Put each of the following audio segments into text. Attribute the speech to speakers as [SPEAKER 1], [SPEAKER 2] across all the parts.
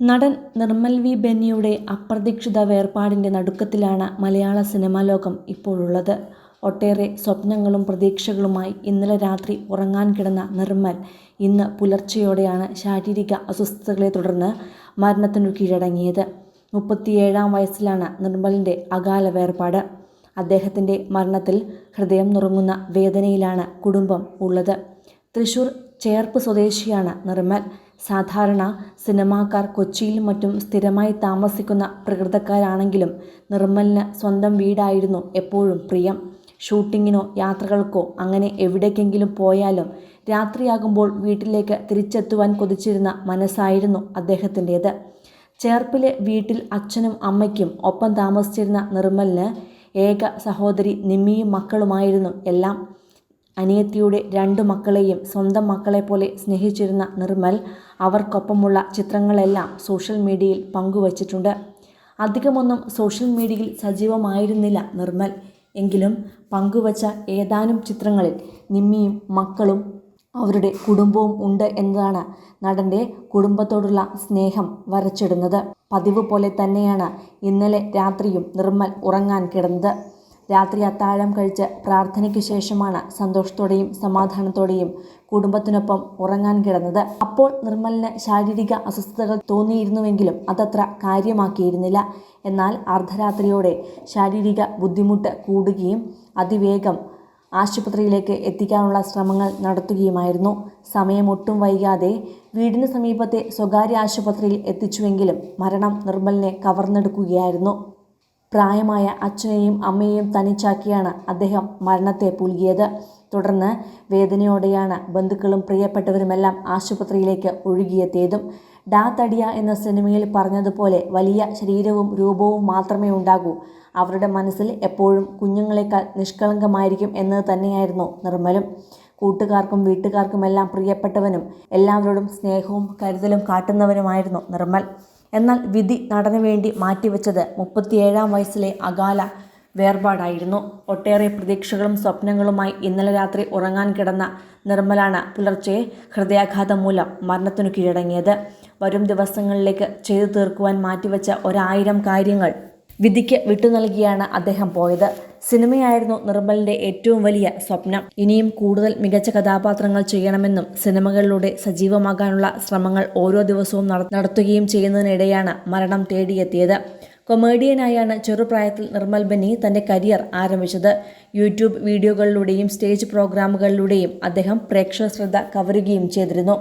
[SPEAKER 1] നടൻ നിർമ്മൽ വി ബെന്നിയുടെ അപ്രതീക്ഷിത വേർപാടിന്റെ നടുക്കത്തിലാണ് മലയാള സിനിമാ ലോകം ഇപ്പോഴുള്ളത്. ഒട്ടേറെ സ്വപ്നങ്ങളും പ്രതീക്ഷകളുമായി ഇന്നലെ രാത്രി ഉറങ്ങാൻ കിടന്ന നിർമ്മൽ ഇന്ന് പുലർച്ചെയോടെയാണ് ശാരീരിക അസ്വസ്ഥതകളെ തുടർന്ന് മരണത്തിനു കീഴടങ്ങിയത്. മുപ്പത്തിയേഴാം വയസ്സിലാണ് നിർമ്മലിന്റെ അകാല വേർപാട്. അദ്ദേഹത്തിന്റെ മരണത്തിൽ ഹൃദയം നുറങ്ങുന്ന വേദനയിലാണ് കുടുംബം ഉള്ളത്. തൃശൂർ ചേർപ്പ് സ്വദേശിയാണ് നിർമ്മൽ. സാധാരണ സിനിമാക്കാർ കൊച്ചിയിലും മറ്റും സ്ഥിരമായി താമസിക്കുന്ന പ്രകൃതക്കാരാണെങ്കിലും നിർമ്മലിന് സ്വന്തം വീടായിരുന്നു എപ്പോഴും പ്രിയം. ഷൂട്ടിങ്ങിനോ യാത്രകൾക്കോ അങ്ങനെ എവിടേക്കെങ്കിലും പോയാലും രാത്രിയാകുമ്പോൾ വീട്ടിലേക്ക് തിരിച്ചെത്തുവാൻ കൊതിച്ചിരുന്ന മനസ്സായിരുന്നു അദ്ദേഹത്തിന്റേത് ചേർപ്പിലെ വീട്ടിൽ അച്ഛനും അമ്മയ്ക്കും ഒപ്പം താമസിച്ചിരുന്ന നിർമ്മലിന് ഏക സഹോദരി നിമ്മിയും മക്കളുമായിരുന്നു എല്ലാം. അനിയത്തിയുടെ രണ്ടു മക്കളെയും സ്വന്തം മക്കളെപ്പോലെ സ്നേഹിച്ചിരുന്ന നിർമ്മൽ അവർക്കൊപ്പമുള്ള ചിത്രങ്ങളെല്ലാം സോഷ്യൽ മീഡിയയിൽ പങ്കുവച്ചിട്ടുണ്ട്. അധികമൊന്നും സോഷ്യൽ മീഡിയയിൽ സജീവമായിരുന്നില്ല നിർമ്മൽ. എങ്കിലും പങ്കുവച്ച ഏതാനും ചിത്രങ്ങളിൽ നിമ്മിയും മക്കളും അവരുടെ കുടുംബവും ഉണ്ട് എന്നതാണ് നടന്റെ കുടുംബത്തോടുള്ള സ്നേഹം വരച്ചിടുന്നത്. പതിവ് പോലെ തന്നെയാണ് ഇന്നലെ രാത്രിയും നിർമ്മൽ ഉറങ്ങാൻ കിടന്നത്. രാത്രി അത്താഴം കഴിച്ച് പ്രാർത്ഥനയ്ക്ക് ശേഷമാണ് സന്തോഷത്തോടെയും സമാധാനത്തോടെയും കുടുംബത്തിനൊപ്പം ഉറങ്ങാൻ കിടന്നത്. അപ്പോൾ നിർമ്മലിന് ശാരീരിക അസ്വസ്ഥതകൾ തോന്നിയിരുന്നുവെങ്കിലും അതത്ര കാര്യമാക്കിയിരുന്നില്ല. എന്നാൽ അർദ്ധരാത്രിയോടെ ശാരീരിക ബുദ്ധിമുട്ട് കൂടുകയും അതിവേഗം ആശുപത്രിയിലേക്ക് എത്തിക്കാനുള്ള ശ്രമങ്ങൾ നടത്തുകയുമായിരുന്നു. സമയം ഒട്ടും വൈകാതെ വീടിന് സമീപത്തെ സ്വകാര്യ ആശുപത്രിയിൽ എത്തിച്ചുവെങ്കിലും മരണം നിർമ്മലിനെ കവർന്നെടുക്കുകയായിരുന്നു. പ്രായമായ അച്ഛനെയും അമ്മയെയും തനിച്ചാക്കിയാണ് അദ്ദേഹം മരണത്തെ പുൽകിയത്. തുടർന്ന് വേദനയോടെയാണ് ബന്ധുക്കളും പ്രിയപ്പെട്ടവരുമെല്ലാം ആശുപത്രിയിലേക്ക് ഒഴുകിയെത്തിയതും. ഡാ തടിയ എന്ന സിനിമയിൽ പറഞ്ഞതുപോലെ വലിയ ശരീരവും രൂപവും മാത്രമേ ഉണ്ടാകൂ, അവരുടെ മനസ്സിൽ എപ്പോഴും കുഞ്ഞുങ്ങളെക്കാൾ നിഷ്കളങ്കമായിരിക്കും എന്നത് തന്നെയായിരുന്നു നിർമ്മലും. കൂട്ടുകാർക്കും വീട്ടുകാർക്കുമെല്ലാം പ്രിയപ്പെട്ടവനും എല്ലാവരോടും സ്നേഹവും കരുതലും കാട്ടുന്നവനുമായിരുന്നു നിർമ്മൽ. എന്നാൽ വിധി നടനു വേണ്ടി മാറ്റിവെച്ചത് മുപ്പത്തിയേഴാം വയസ്സിലെ അകാല വേർപാടായിരുന്നു. ഒട്ടേറെ പ്രതീക്ഷകളും സ്വപ്നങ്ങളുമായി ഇന്നലെ രാത്രി ഉറങ്ങാൻ കിടന്ന നിർമ്മലാണ് പുലർച്ചെ ഹൃദയാഘാതം മൂലം മരണത്തിനു കീഴടങ്ങിയത്. വരും ദിവസങ്ങളിലേക്ക് ചെയ്തു തീർക്കുവാൻ മാറ്റിവെച്ച ഒരായിരം കാര്യങ്ങൾ വിധിക്ക് വിട്ടു നൽകിയാണ് അദ്ദേഹം പോയത്. സിനിമയായിരുന്നു നിർമ്മലിന്റെ ഏറ്റവും വലിയ സ്വപ്നം. ഇനിയും കൂടുതൽ മികച്ച കഥാപാത്രങ്ങൾ ചെയ്യണമെന്നും സിനിമകളിലൂടെ സജീവമാകാനുള്ള ശ്രമങ്ങൾ ഓരോ ദിവസവും നടത്തുകയും ചെയ്യുന്നതിനിടെയാണ് മരണം തേടിയെത്തിയത്. കൊമേഡിയനായാണ് ചെറുപ്രായത്തിൽ നിർമ്മൽ ബെന്നി തന്റെ കരിയർ ആരംഭിച്ചത്. യൂട്യൂബ് വീഡിയോകളിലൂടെയും സ്റ്റേജ് പ്രോഗ്രാമുകളിലൂടെയും അദ്ദേഹം പ്രേക്ഷക ശ്രദ്ധ കവരുകയും ചെയ്തിരുന്നു.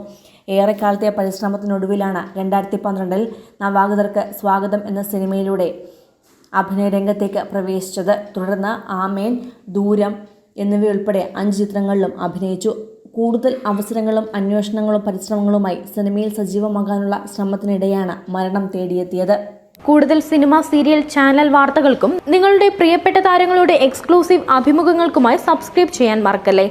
[SPEAKER 1] ഏറെക്കാലത്തെ പരിശ്രമത്തിനൊടുവിലാണ് രണ്ടായിരത്തി പന്ത്രണ്ടിൽ നവാഗതർക്ക് സ്വാഗതം എന്ന സിനിമയിലൂടെ അഭിനയരംഗത്തേക്ക് പ്രവേശിച്ചത്. തുടർന്ന് ആമേൻ, ദൂരം എന്നിവയുൾപ്പെടെ അഞ്ച് ചിത്രങ്ങളിലും അഭിനയിച്ചു. കൂടുതൽ അവസരങ്ങളും അന്വേഷണങ്ങളും പരിശ്രമങ്ങളുമായി സിനിമയിൽ സജീവമാകാനുള്ള ശ്രമത്തിനിടെയാണ് മരണം തേടിയെത്തിയത്.
[SPEAKER 2] കൂടുതൽ സിനിമ, സീരിയൽ, ചാനൽ വാർത്തകൾക്കും നിങ്ങളുടെ പ്രിയപ്പെട്ട താരങ്ങളുടെ എക്സ്ക്ലൂസീവ് അഭിമുഖങ്ങൾക്കുമായി സബ്സ്ക്രൈബ് ചെയ്യാൻ മറക്കല്ലേ